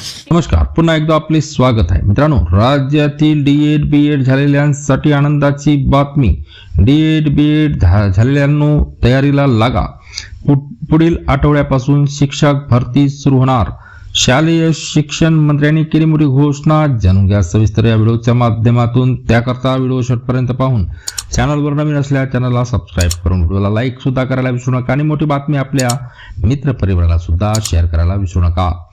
नमस्कार पुन्हा एकदा आपले स्वागत आहे. मित्रांनो राज्यातील डी एड बी एड झालेल्यांसाठी आनंदाची बातमी. डी एड बी एड झालेल्यांनो तयारीला लागा. पु- पुढील आठवड्यापासून शिक्षक भरती सुरू होणार. शालेय शिक्षण मंत्र्यांनी केली मोठी घोषणा. जाणून घ्या सविस्तर या व्हिडिओच्या माध्यमातून. त्याकरता व्हिडिओ शेवटपर्यंत पाहून चॅनलवर नवीन असल्या चॅनलला सबस्क्राईब करून व्हिडिओला लाईक सुद्धा करायला विसरू नका आणि मोठी बातमी आपल्या मित्र परिवाराला सुद्धा शेअर करायला विसरू नका.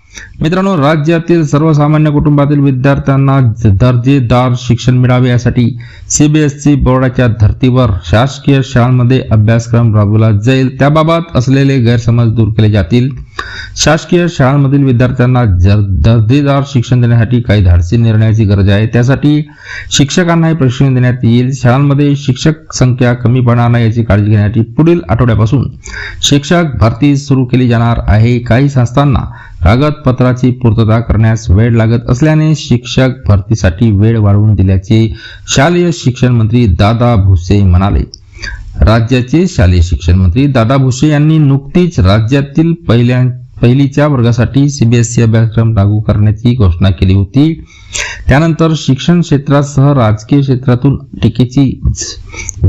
मित्रांनो राज्यातील सर्वसामान्य कुटुंबातील विद्यार्थ्यांना दर्जेदार शिक्षण मिळावे यासाठी सीबीएसई बोर्डाच्या धर्तीवर शासकीय शाळांमध्ये अभ्यासक्रम राबवला जाईल. त्याबाबत असलेले गैरसमज दूर केले जातील. शासकीय शाळांमधील विद्यार्थ्यांना दर्जेदार शिक्षण देण्यासाठी काही धाडसी निर्णयाची गरज आहे त्यासाठी शिक्षकांनाही प्रशिक्षण देण्यात येईल. शाळांमध्ये शिक्षक संख्या कमी पडणार नाही याची काळजी घेण्यासाठी पुढील आठवड्यापासून शिक्षक भरती सुरू केली जाणार आहे. काही संस्थांना कागदपत्राची पूर्तता करण्यास वेळ लागत असल्याने शिक्षक भरतीसाठी वेळ वाढवून दिल्याचे शालेय शिक्षण मंत्री दादा भुसे म्हणाले. राज्याचे शालेय शिक्षण मंत्री दादा भुसे यांनी नुकतीच राज्यातील पहिल्या पहिलीच्या वर्गासाठी सीबीएसई अभ्यासक्रम लागू करण्याची घोषणा केली होती. त्यानंतर शिक्षण क्षेत्रासह राजकीय क्षेत्रातून टीकेची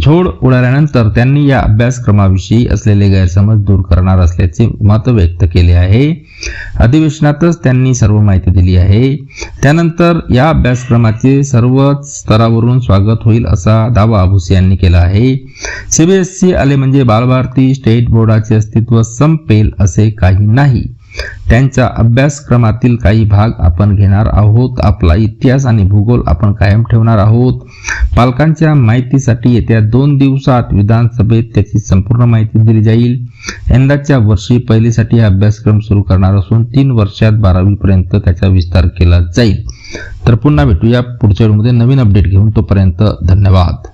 झोड उडाल्यानंतर त्यांनी या अभ्यासक्रमाविषयी असलेले गैरसमज दूर करणार असल्याचे मत व्यक्त केले आहे. अधिवेशनातच त्यांनी सर्व माहिती दिली आहे. त्यानंतर या अभ्यासक्रमाचे सर्वच स्तरावरून स्वागत होईल असा दावा भुसे यांनी केला आहे. सीबीएसई आले म्हणजे बालभारती स्टेट बोर्डाचे अस्तित्व संपेल असे काही नाही. त्यांच्या अभ्यासक्रमातील काही भाग आपण घेणार आहोत. आपला इतिहास आणि भूगोल आपण कायम ठेवणार आहोत. पालकांच्या माहितीसाठी येत्या दोन दिवसात विधानसभेत त्याची संपूर्ण माहिती दिली जाईल. यंदाच्या वर्षी पहिलीसाठी हा अभ्यासक्रम सुरू करणार असून तीन वर्षात बारावीपर्यंत त्याचा विस्तार केला जाईल. तर पुन्हा भेटूया पुढच्या व्हिडिओमध्ये नवीन अपडेट घेऊन. तोपर्यंत धन्यवाद.